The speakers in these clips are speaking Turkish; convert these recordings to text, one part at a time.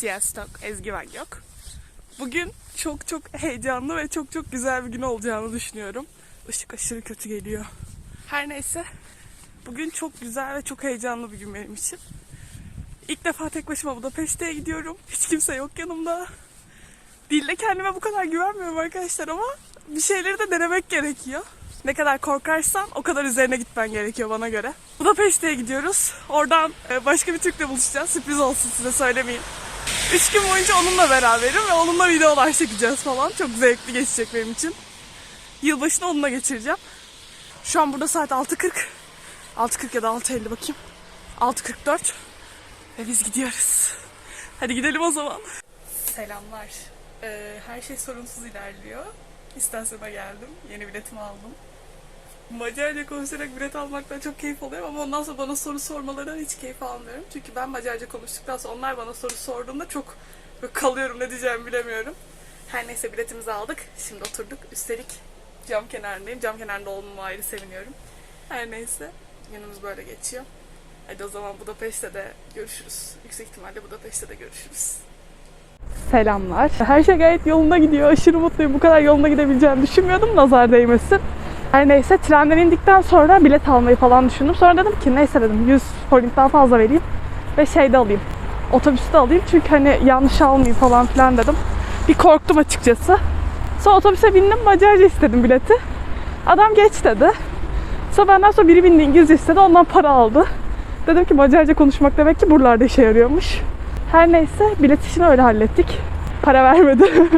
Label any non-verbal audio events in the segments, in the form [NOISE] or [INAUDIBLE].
Siyah Stok, Ezgi Van yok. Bugün çok çok heyecanlı ve çok çok güzel bir gün olacağını düşünüyorum. Işık aşırı kötü geliyor. Her neyse. Bugün çok güzel ve çok heyecanlı bir gün benim için. İlk defa tek başıma Budapeşte'ye gidiyorum. Hiç kimse yok yanımda. Dille kendime bu kadar güvenmiyorum arkadaşlar ama bir şeyleri de denemek gerekiyor. Ne kadar korkarsan o kadar üzerine gitmen gerekiyor bana göre. Budapeşte'ye gidiyoruz. Oradan e, başka bir Türk'le buluşacağız. Sürpriz olsun size söylemeyeyim. Üç gün boyunca onunla beraberim ve onunla videolar çekeceğiz falan. Çok zevkli geçecek benim için. Yılbaşını onunla geçireceğim. Şu an burada saat 6.40. 6.40 ya da 6.50 bakayım. 6.44. Ve biz gidiyoruz. Hadi gidelim o zaman. Selamlar. Ee, her şey sorunsuz ilerliyor. İstasyona geldim. Yeni biletimi aldım. Macarca konuşarak bilet almaktan çok keyif alıyorum ama ondan sonra bana soru sormalarından hiç keyif almıyorum. Çünkü ben Macarca konuştuktan sonra onlar bana soru sorduğunda çok kalıyorum ne diyeceğimi bilemiyorum. Her neyse biletimizi aldık. Şimdi oturduk. Üstelik cam kenarındayım. Cam kenarında olmama ayrı seviniyorum. Her neyse günümüz böyle geçiyor. Hadi o zaman Budapeşte de görüşürüz. Yüksek ihtimalle Budapeşte de görüşürüz. Selamlar. Her şey gayet yolunda gidiyor. Aşırı mutluyum. Bu kadar yolunda gidebileceğimi düşünmüyordum. Nazar değmesin. Her neyse trenden indikten sonra bilet almayı falan düşündüm. Sonra dedim ki neyse dedim 100 forint daha fazla vereyim. Ve şeyde alayım. Otobüste alayım. Çünkü hani yanlış almayayım falan filan dedim. Bir korktum açıkçası. Sonra otobüse bindim. Macarca istedim bileti. Adam geç dedi. Sonra benden sonra biri bindi İngilizce istedi. Ondan para aldı. Dedim ki Macarca konuşmak demek ki buralarda işe yarıyormuş. Her neyse bilet işini öyle hallettik. Para vermedi. [LAUGHS]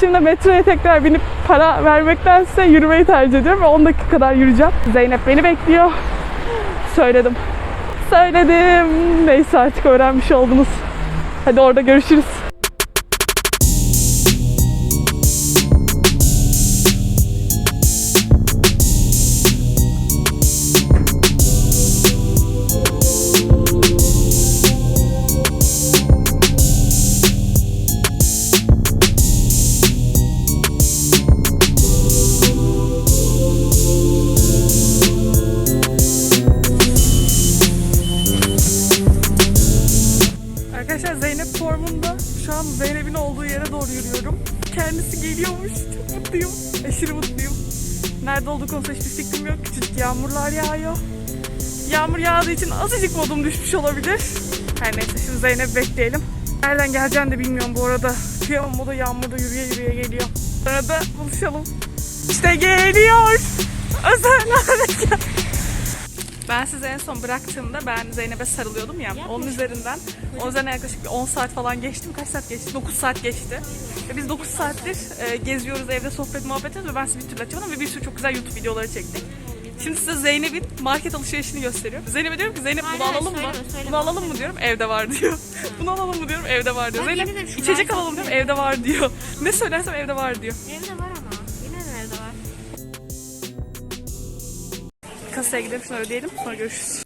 Şimdi metroya tekrar binip para vermektense yürümeyi tercih ediyorum ve 10 dakika kadar yürüyeceğim. Zeynep beni bekliyor. Söyledim. Söyledim. Neyse artık öğrenmiş oldunuz. Hadi orada görüşürüz. An Zeynep'in olduğu yere doğru yürüyorum. Kendisi geliyormuş. Çok mutluyum. Aşırı mutluyum. Nerede olduğu konusunda hiçbir fikrim yok. Küçücük yağmurlar yağıyor. Yağmur yağdığı için azıcık modum düşmüş olabilir. Her neyse şimdi Zeynep bekleyelim. Nereden geleceğini de bilmiyorum bu arada. Kıyamam o da yağmurda yürüye yürüye geliyor. Sonra da buluşalım. İşte geliyor. Özel [LAUGHS] hareket. Ben size en son bıraktığımda ben Zeynep'e sarılıyordum ya. Onun üzerinden, onun üzerinden yaklaşık bir 10 saat falan geçtim. Kaç saat geçti? 9 saat geçti. Ve biz 9 saattir e, geziyoruz, evde sohbet muhabbet ediyoruz ve ben size bir türlü açamadım ve bir sürü çok güzel YouTube videoları çektik. Şimdi size Zeynep'in market alışverişini gösteriyorum. Zeynep'e diyorum ki Zeynep bunu Hayır, alalım mı? söyleme, söyleme. Bunu alalım mı diyorum. Evde var [LAUGHS] diyor. bunu alalım mı diyorum. Evde var diyor. Zeynep içecek al, alalım diyorum. Evde var [LAUGHS] diyor. Ne söylersem evde var diyor. Evde var Kasaya gidelim şunu ödeyelim sonra görüşürüz.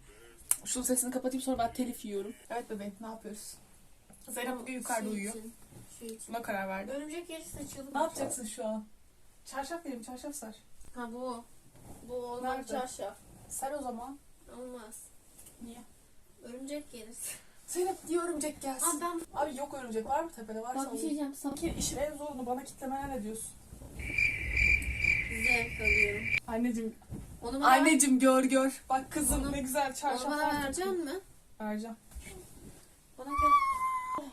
Şunun sesini kapatayım sonra ben telif yiyorum. Evet bebeğim ne yapıyoruz? Zeynep bugün yukarıda uyuyor. Şu için. Buna karar verdim. Örümcek yeri saçalım. Ne yapacaksın şu an? Çarşaf vereyim çarşaf sar. Ha bu. Bu olmaz Nerede? çarşaf. Sar o zaman. Olmaz. Niye? Örümcek yeriz. Zeynep diye örümcek gelsin. Aa ben Abi yok örümcek var mı tepede varsa bak bir şey alayım. diyeceğim. Sana Ki işin en zorunu bana kitlemene ne diyorsun? zevk alıyorum. Anneciğim, Onu bana, anneciğim gör gör. Bak kızım Onu- ne güzel çarşaf onu bana vereceksin mi? Vereceğim. Bana gel.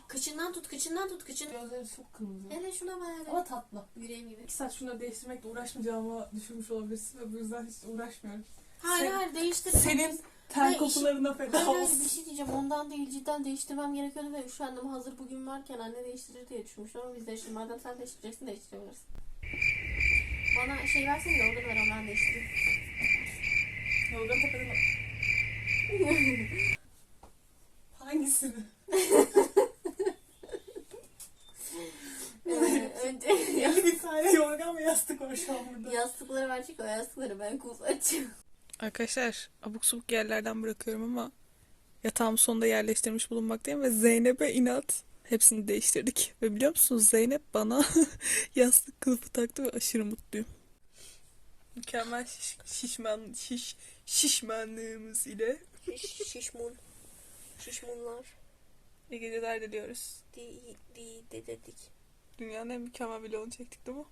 Kıçından tut, kıçından tut, kıçın. Gözleri çok kırmızı. Hele şuna ver. Ama tatlı. Yüreğim gibi. İki saat şunları değiştirmekle uğraşmayacağımı düşünmüş olabilirsin ve bu yüzden hiç uğraşmıyorum. Hayır Sen- hayır değiştir. Senin ter Hayır, kokularına feda Hayır hayır olsun. bir şey diyeceğim. Ondan değil cidden değiştirmem gerekiyordu ve şu anda hazır bugün varken anne değiştirir diye düşünmüştüm ama biz değiştirelim. Madem sen değiştireceksin değiştirebiliriz. Bana şey versene yorgan ver ben değiştireyim. Yorgan tepeden Hangisini? Ee, önce [LAUGHS] Yani bir tane yorgan ve yastık var şu an burada. yastıkları verecek o yastıkları ben kullanacağım. Arkadaşlar abuk subuk yerlerden bırakıyorum ama yatağım sonunda yerleştirmiş bulunmaktayım ve Zeynep'e inat hepsini değiştirdik. Ve biliyor musunuz Zeynep bana [LAUGHS] yastık kılıfı taktı ve aşırı mutluyum. Mükemmel şiş, şişman şiş şişmanlığımız ile Şiş, şişmun. Şişmunlar. İyi geceler diliyoruz. Di, di, de dedik. Dünyanın en mükemmel vlogunu çektik değil mi?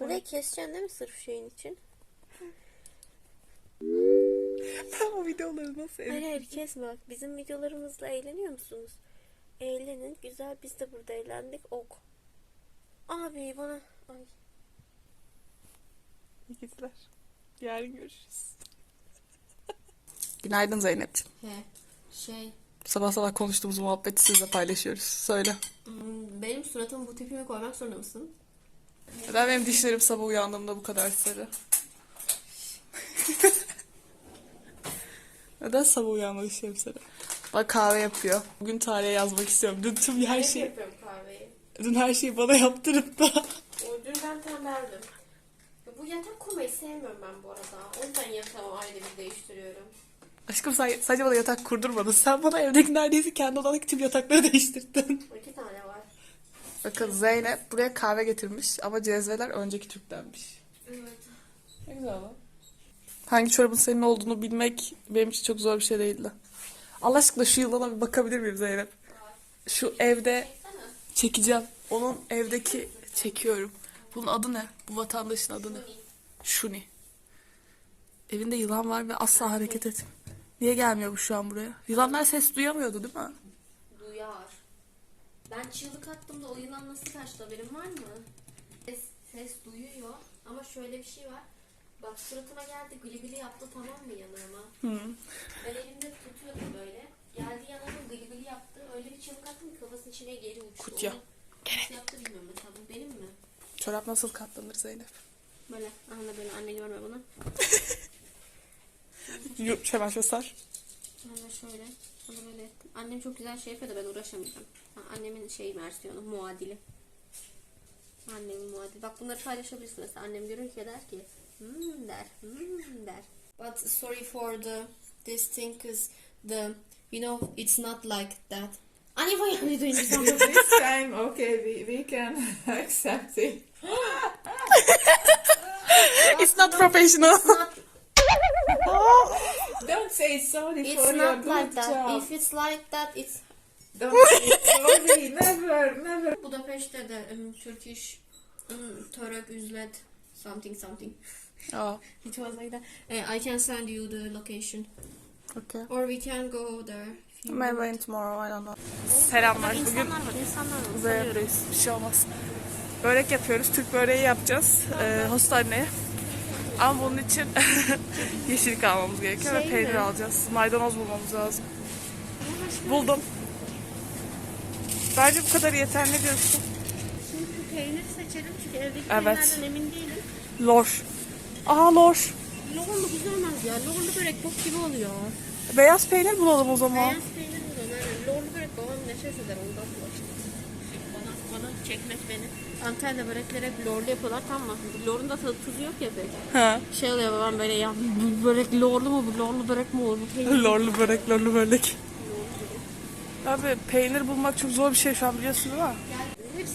Burayı keseceksin değil mi sırf şeyin için? Ben o videoları nasıl Hayır edit- hayır kesme bak. Bizim videolarımızla eğleniyor musunuz? Eğlenin. Güzel biz de burada eğlendik. Ok. Abi bana... Ay. İyi geceler. Yarın görüşürüz. Günaydın Zeynep'ciğim. He. Şey. Sabah sabah konuştuğumuz muhabbeti sizle paylaşıyoruz. Söyle. hmm, Benim suratıma bu tipimi koymak zorunda mısın? Neden benim dişlerim sabah uyandığımda bu kadar sarı? [LAUGHS] Neden sabah uyandığımda dişlerim sarı? Bak kahve yapıyor. Bugün tarihe yazmak istiyorum. Dün tüm her Hep şey, yapıyorum kahveyi. dün her şeyi bana yaptırıp da. O dün ben tembeldim. Bu yatak kurmayı sevmiyorum ben bu arada. O yüzden yatağımı ayda bir değiştiriyorum. Aşkım sen sadece bana yatak kurdurmadın. Sen bana evdeki neredeyse kendi odandaki tüm yatakları değiştirdin. İki tane var. Bakın Zeynep buraya kahve getirmiş ama cezveler önceki Türk'tenmiş. Evet. Ne güzel lan. Hangi çorabın senin olduğunu bilmek benim için çok zor bir şey değildi. Allah aşkına şu yılana bir bakabilir miyim Zeynep? Şu evde çekeceğim. Onun evdeki çekiyorum. Bunun adı ne? Bu vatandaşın adı ne? Şuni. Evinde yılan var ve asla hareket etmiyor. Niye gelmiyor bu şu an buraya? Yılanlar ses duyamıyordu değil mi? Duyar. Ben çığlık attığımda o yılan nasıl kaçtı haberin var mı? Ses, ses duyuyor ama şöyle bir şey var. Bak suratıma geldi gülü gülü yaptı tamam mı yanağıma? Hı. Ben elimde tutuyordum böyle. Geldi yanağıma gülü gülü yaptı. Öyle bir çığlık attım ki kafasının içine geri uçtu. Kurt ya. Onu Nasıl yaptı bilmiyorum mesela. Bu benim mi? Çorap nasıl katlanır Zeynep? Böyle. Anne böyle anne görme bunu. [LAUGHS] Hemen şöyle sar. Ben de şöyle. Onu böyle ettim. Annem çok güzel şey yapıyor da ben uğraşamayacağım. Ha, annemin şey versiyonu muadili. Annemin muadili. Bak bunları paylaşabilirsin mesela. Annem görünce der ki hmm der. Hmm der. But sorry for the this thing cause the you know it's not like that. Anne why are you doing this this time, okay, we, we can [LAUGHS] accept it. [LAUGHS] It's not professional. Don't say sorry It's for your not good like that. job. If it's like that it's Don't say sorry, [LAUGHS] never, never. Budapeşte de um, Turkish um, Turk üzlet something something. Aa, [LAUGHS] It was like that. Uh, I can send you the location. okay. Or we can go there. if you Maybe in tomorrow, I don't know. Selamlar. Bugün İnsanlar var, insanlar var. Zeynep'teyiz. Bir şey olmaz. Börek yapıyoruz. Türk böreği yapacağız. Ee, hastaneye. Ama bunun için [LAUGHS] yeşillik almamız gerekiyor ve Şey peynir mi? alacağız. Maydanoz bulmamız lazım. Buldum. Bence bu kadar yeterli ne diyorsun? Şimdi şu peyniri seçelim çünkü evdeki Evet. peynirlerden emin değilim. Lor. Aa lor. Loğurlu güzel olmaz ya. Loğurlu börek bok gibi oluyor. Beyaz peynir bulalım o zaman. Beyaz peynir bulalım. Loğurlu börek babam nefret eder ondan bulaştı. Bana, çekmek beni. Antalya'da börekleri hep lorlu yapıyorlar tamam mı? Lorun da tadı tuzu yok ya pek. Ha. Şey oluyor babam böyle ya bu börek lorlu mu bu lorlu börek mi olur Lorlu börek, lorlu börek. Abi peynir bulmak çok zor bir şey şu an biliyorsun değil mi?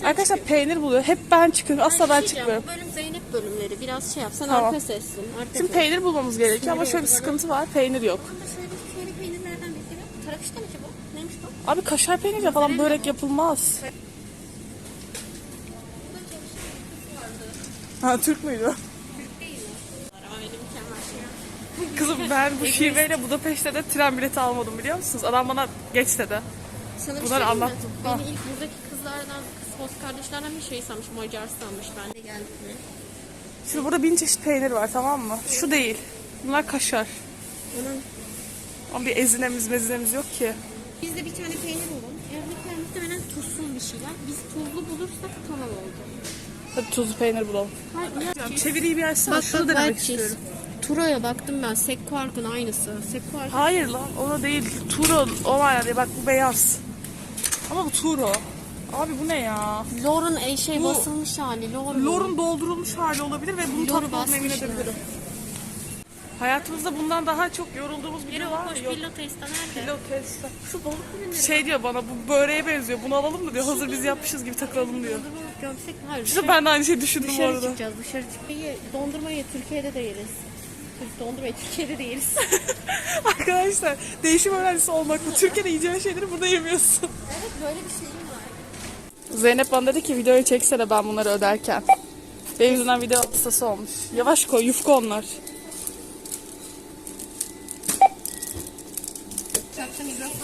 Arkadaşlar peynir buluyor. Hep ben çıkıyorum. Asla ben şey çıkmıyorum. Bu bölüm Zeynep bölümleri. Biraz şey yapsan Tamam. arka sessin. Arka Şimdi ses. peynir bulmamız gerekiyor ama şöyle bir sıkıntı var. Peynir yok. Şöyle, şöyle peynirlerden. Tarak işte mi ki bu? Neymiş bu? Abi kaşar peynirle falan börek yapılmaz. Ha Türk müydü? Kızım ben bu şiveyle Budapeşte de tren bileti almadım biliyor musunuz? Adam bana geç dedi. Sana bir Bunları şey mi? anlattım. Beni ilk buradaki kızlardan, kız host kardeşlerden bir şey sanmış. Macar sanmış. Ben de geldim? Şimdi burada bin çeşit peynir var tamam mı? Şu değil. Bunlar kaşar. Onun Ama bir ezinemiz mezinemiz yok ki. Biz de bir tane peynir bulalım. Evdekiler muhtemelen tuzsuz bir şeyler. Biz tuzlu bulursak tamam oldu. Hadi tuzlu peynir bulalım. Hayır, ya, Çeviriyi bir açsana. Bak Şunu bak denemek istiyorum. Turo'ya baktım ben. Sekkuark'ın aynısı. Sekkuark. Hayır lan o değil. Turo o var ya bak bu beyaz. Ama bu Turo. Abi bu ne ya? Lor'un e, şey Bu- basılmış hali. Lor. Lorun doldurulmuş hali olabilir ve Loru tatlı olduğuna emin edebilirim. Hayatımızda bundan daha çok yorulduğumuz bir Biri şey var mı? Yok. pilot testi nerede? Pilates. Şu balık ürünleri. Şey diyor bana bu böreğe benziyor. Bunu alalım mı diyor. Hazır biz yapmışız gibi takılalım diyor. Dondurma gömsek hayır. İşte ben de aynı şeyi düşündüm bu Dışarı arada. çıkacağız dışarı çıkmayı. Dondurmayı Türkiye'de de yeriz. Dondurmayı Türkiye'de değiliz. [LAUGHS] Arkadaşlar değişim öğrencisi olmakla Türkiye'de yiyeceğin şeyleri burada yemiyorsun. evet böyle bir şeyim var. Zeynep bana dedi ki videoyu çeksene ben bunları öderken. Benim yüzümden video hastası olmuş. Yavaş koy yufka onlar.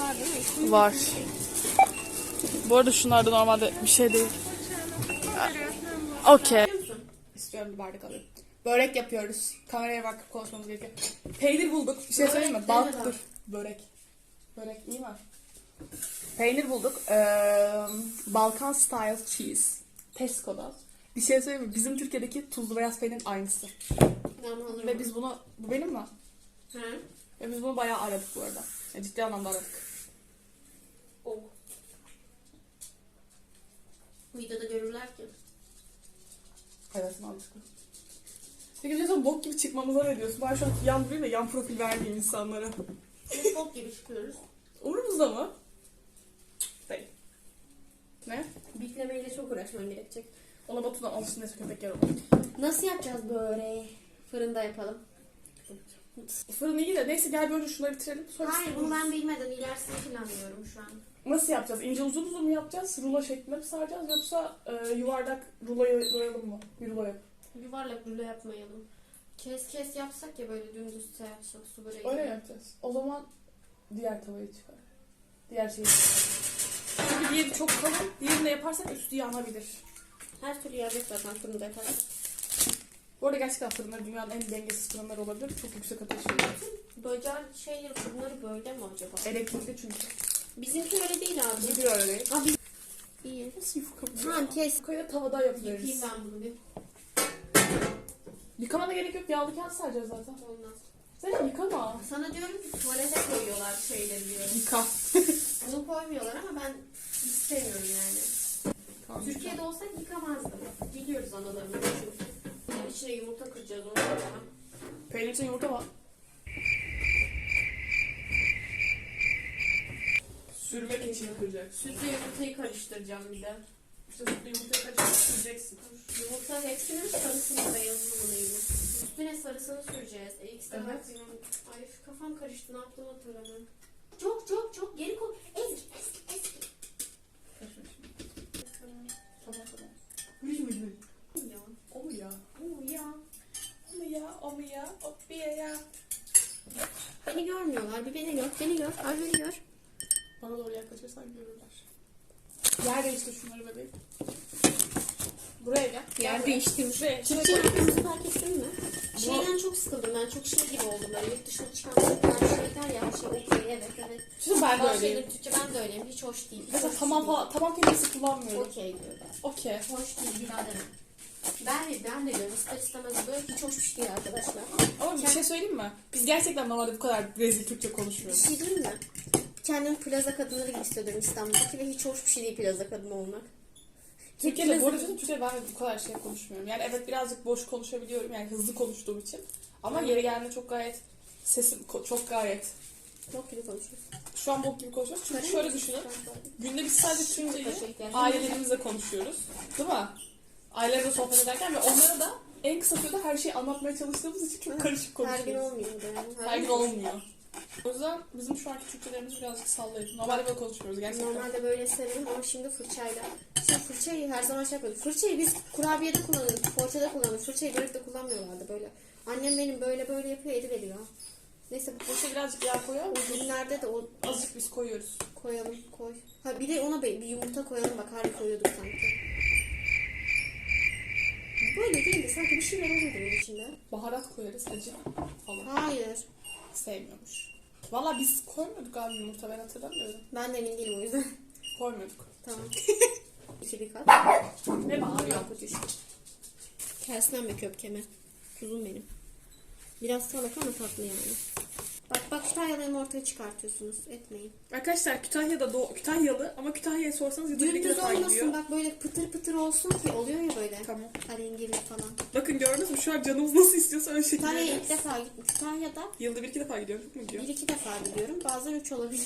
Var değil mi? Var. Bu arada şunlar da normalde bir şey değil. Okey. İstiyorum bir bardak alayım. Börek yapıyoruz. Kameraya bakıp konuşmamız gerekiyor. Peynir bulduk. Bir şey söyleyeyim mi? Bal, dur. Börek. Börek iyi mi? Peynir bulduk. Ee, Balkan style cheese. Tesco'da. Bir şey söyleyeyim mi? Bizim Türkiye'deki tuzlu beyaz peynirin aynısı. Ve biz bunu... Bu benim mi? Hı? Ve biz bunu bayağı aradık bu arada. Ya ciddi anlamda aradık. Oh. Videoda görürler ki. Evet mantıklı. Bir şey bok gibi çıkmamıza ne diyorsun? Ben şu an yan durayım da yan profil vermeyeyim insanlara. Biz bok gibi çıkıyoruz. Umurumuzda mı? Değil. Ne? Biplemeyle çok uğraşman gerekecek. Ona Batu'dan alışsın neyse köpek yer olur. Nasıl yapacağız böreği? Fırında yapalım. Fırın iyi de neyse gel böyle şunları bitirelim. Sonra Hayır bunu ben bilmeden ilerisini planlıyorum şu an. Nasıl yapacağız? İnce uzun uzun mu yapacağız? Rulo şeklinde mi saracağız? Yoksa e, yuvarlak ruloyu koyalım mı? Bir rulo yap. Yuvarlak lüle yapmayalım. Kes kes yapsak ya böyle dümdüz şey yapsak su böreği. Öyle yapacağız? O zaman diğer tavayı çıkar. Diğer şeyi çıkar. Çünkü diğeri çok kalın. Diğerini de yaparsak üstü yanabilir. Her türlü yiyecek zaten fırında yaparız. Bu arada gerçekten fırınlar dünyanın en dengesiz fırınları olabilir. Çok yüksek ateş veriyor. Böcek şeyleri fırınları böyle mi acaba? Elektrikli çünkü. Bizimki öyle değil abi. Gidiyor öyle. Abi iyi. Nasıl yufka bu? Tamam kes. Yufkayı tavada yapıyoruz. Yıkayayım ben bunu bir. Yıkamana gerek yok. Yağlı kağıt saracağız zaten. Olmaz. Sen yıkama. Sana diyorum ki tuvalete koyuyorlar şeyleri diyorum. Yıka. [LAUGHS] Bunu koymuyorlar ama ben istemiyorum yani. Tamam, Türkiye'de olsak yıkamazdım. Biliyoruz analarını çünkü. Bunun içine yumurta kıracağız onu da. Peynir için yumurta var. Sürmek için kıracak. Sütle yumurtayı karıştıracağım bir de. Yumurtayı karıştırıp süreceksin. Yumurta hepsinin sarısını beyazını buna yumurta. Üstüne sarısını süreceğiz. E, ikisi de Evet. Ay kafam karıştı ne yaptığımı hatırlamıyorum. Çok çok çok geri koy. Ezgi ezgi ezgi. Tamam tamam. Hıy hıy hıy. Ya. O mu ya? Oo ya. O mu ya? O mu ya? O bir ya. Beni görmüyorlar. Bir beni gör. Beni gör. Ay beni gör. Bana doğru yaklaşırsan görürler. Yer değiştir şunları bebeğim. Buraya gel. Yer değiştirmiş. Şuraya. Türkçe yaptığımızı fark ettin mi? Şeyden çok sıkıldım ben. Çok şey gibi oldum. Böyle yurt dışına çıkan şey der ya. Şey okey. Evet evet. Şimdi ben de Bazı öyleyim. şeyleri Türkçe ben de öyleyim. Hiç hoş değil. Hiç Mesela hoş tamam değil. falan, tamam kelimesi kullanmıyorum. Okey diyor. Okey. Hoş değil biraderim. Ben de, ben de diyorum ister istemez böyle hiç hoş bir şey değil arkadaşlar. Ama bir şey söyleyeyim mi? Biz gerçekten normalde bu kadar rezil Türkçe Bir konuşmuyoruz. şey değil mi? Kendimi plaza kadınları gibi hissediyorum İstanbul'daki ve hiç hoş bir şey değil plaza kadını olmak. Türkiye'de bu arada Türkiye'de ben bu kadar şey konuşmuyorum. Yani evet birazcık boş konuşabiliyorum yani hızlı konuştuğum için. Ama yeri geldiğinde çok gayet sesim çok gayet. Çok gibi konuşuyorsun. Şu an bok gibi konuşuyoruz. Çünkü şöyle düşünün. Günde biz sadece Türkçeyi yani. ailelerimizle konuşuyoruz. Değil mi? Ailelerle sohbet ederken ve onlara da en kısa sürede her şeyi anlatmaya çalıştığımız için çok karışık Her gün konuşuyoruz. olmuyor yani. Her gün olmuyor. O yüzden bizim şu anki Türkçelerimiz birazcık sallayıp. Normalde böyle konuşmuyoruz gerçekten. Normalde böyle severim ama şimdi fırçayla. Şimdi fırçayı her zaman şey yapıyorduk. Fırçayı biz kurabiyede kullanıyorduk, poğaçada kullanıyorduk. Fırçayı börekte kullanmıyorlardı böyle. Annem benim böyle böyle yapıyor, eli veriyor. Neyse bu şey birazcık yağ koyar mısın? günlerde de o Azıcık biz koyuyoruz. koyalım, koy. Ha bir de ona bir bir yumurta koyalım bak harbi koyuyorduk sanki. Böyle değil de sanki bir şeyler oluyordu bunun içinde. Baharat koyarız acı falan. Hayır. Sevmiyormuş. Valla biz koymuyorduk abi yumurta ben hatırlamıyorum. Ben de emin değilim o yüzden. Koymuyorduk. tamam. [LAUGHS] İki bir kat. Ne bağırıyor? Tersinden be köpkeme. Kuzum benim. Biraz salak ama tatlı yani. Bak bak Kütahyalarımı ortaya çıkartıyorsunuz. Etmeyin. Arkadaşlar Kütahya'da doğ Kütahyalı ama Kütahya'ya sorsanız iki Dümdüz defa olmasın gidiyor. bak böyle pıtır pıtır olsun ki oluyor ya böyle. Tamam. Alengirli falan. Bakın gördünüz mü şu an canımız nasıl istiyorsa öyle şekilde. Kütahya'ya ilk defa gittim. Kütahya'da Yılda bir iki defa gidiyor. Çok mu gidiyor? bir iki defa gidiyorum. Bazen üç olabiliyor.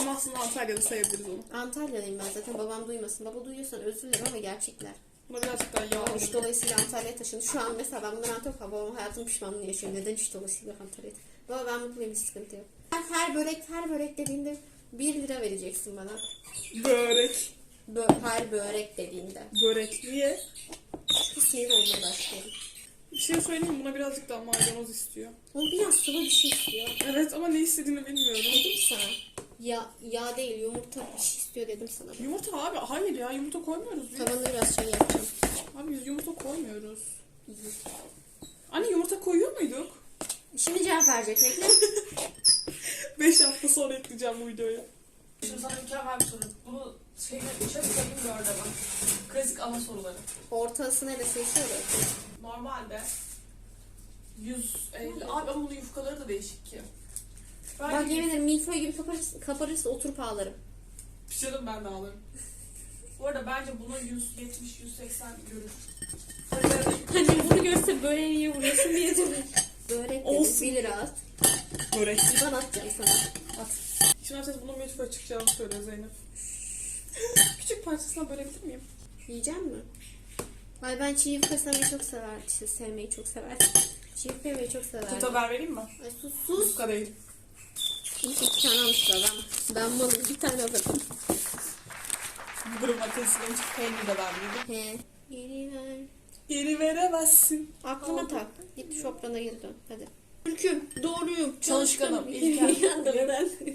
Ama aslında Antalya'da sayabiliriz onu. Antalya'dayım ben zaten babam duymasın. Baba duyuyorsan özür dilerim ama gerçekler. Buna birazcık daha yağ İş dolayısıyla Antalya'ya taşındı. Şu an mesela ben bundan Antep babam hayatım pişmanlığını yaşıyor. Neden iş dolayısıyla Antalya'ya Baba ben mutluyum hiç sıkıntı yok. Her, her börek her börek dediğinde 1 lira vereceksin bana. Börek. Bö- her börek dediğinde. Börek. Niye? Çünkü sinir olmaya başlıyorum. Bir şey söyleyeyim mi? Buna birazcık daha maydanoz istiyor. O biraz sıvı bir şey istiyor. Evet ama ne istediğini bilmiyorum. Dedim sana. Ya, yağ değil yumurta bir şey istiyor dedim sana. Yumurta abi. Hayır ya yumurta koymuyoruz biz. Biraz şey yapacağım. Abi biz yumurta koymuyoruz. Anne yumurta koyuyor muyduk? Şimdi cevap verecek bekle. [LAUGHS] 5 hafta sonra ekleyeceğim bu videoya. Şimdi sana mükemmel bir soru. Bunu şeyine geçelim sakın gör de bak. Klasik ana soruları. Ortası neresi orası. Normalde 150 abi ama bunun yufkaları da değişik ki. Ben Bak yemin ederim milföy gibi kaparırsa, kaparırsa oturup ağlarım. pişirdim ben de alırım. Bu arada bence bunu 170-180 görür. Hani bunu görse böyle niye vuruyorsun diye dedim. Börek dedi. Olsun. 1 lira at. Börek. İban atacağım sana. At. Şimdi herkes bunun milföy çıkacağını söylüyor Zeynep. [LAUGHS] Küçük parçasına bölebilir miyim? Yiyecek mi? Ay ben çiğ yufka sevmeyi çok sever. İşte sevmeyi çok severdim. Çiğ yufka yemeyi çok severdim. Tut haber vereyim mi? Ay sus sus. Yufka değil. İki tane almışlar ben. Ben malım bir tane alırım. Bu durum hiç peynir de vermeydi. He. Geri ver. Geri veremezsin. Aklıma tak. Git şoprana geri dön. Hadi. Ülküm, doğruyum, Çalışkanım, İlkem. Yandım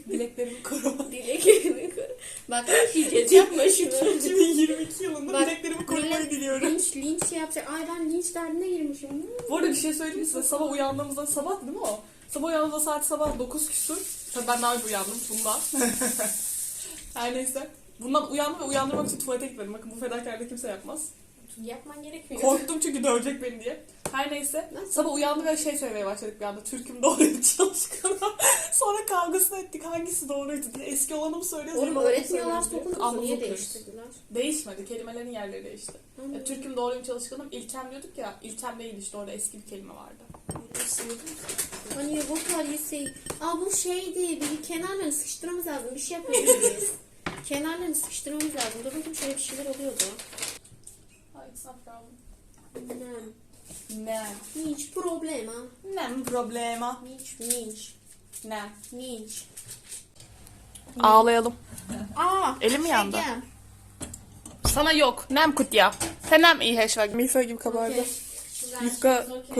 Bileklerimi koruma. [LAUGHS] Dileklerimi koru. Bak diyeceğiz yapma şunu. 2022 yılında Bak, bileklerimi korumayı diliyorum. Linç, linç şey yapacak. Ay ben linç derdine girmişim. Bu arada bir şey söyleyeyim size? Sabah uyandığımızda, sabah değil mi o? Sabah uyandığımızda saat sabah 9 küsur. Tabii ben daha önce uyandım bundan. [LAUGHS] Her neyse. Bundan uyandım ve uyandırmak için tuvalete gitmedim. Bakın bu fedakarlığı kimse yapmaz. Yapman gerekmiyor. Korktum çünkü dövecek beni diye. Her neyse. Nasıl? Sabah uyandı ve şey söylemeye başladık bir anda. Türk'üm doğruydu [LAUGHS] çalışkanı. Sonra kavgasını ettik hangisi doğruydu diye. Eski olanı mı söylüyor? Oğlum öğretmiyorlar Anlamı niye değiştirdiler? Değişmedi. Kelimelerin yerleri değişti. Ya, Türk'üm doğruyum çalışkanım. İlkem diyorduk ya. İlkem değil işte orada eski bir kelime vardı. Hani you saying? Aa bu şeydi. Bir kenarlarını sıkıştırmamız lazım. Bir şey yapabiliriz. [LAUGHS] kenarlarını sıkıştırmamız lazım. Dur bakayım şöyle bir şeyler oluyordu. Not problem. Ne? Hiç problema. Ne problema? Hiç, hiç, Ne? hiç. Ağlayalım. Aa, Elim yandı. Egem. Sana yok. Nem kutya. Sen nem iyi heşvag. Milföy gibi kabardı. Güzel. Yufka Okey.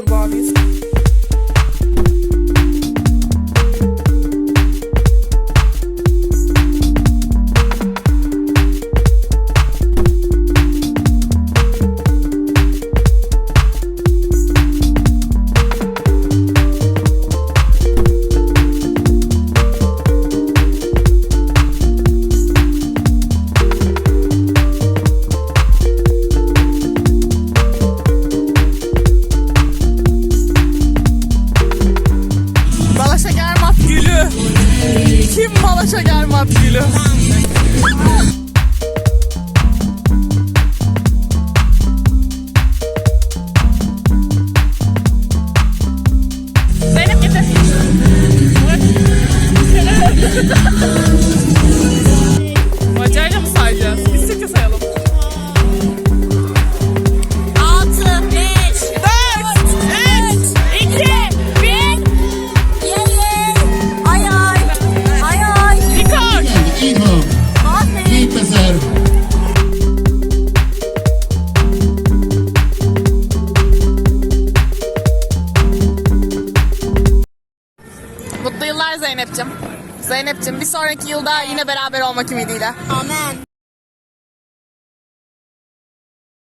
Yılda yine beraber olmak ümidiyle. Amen.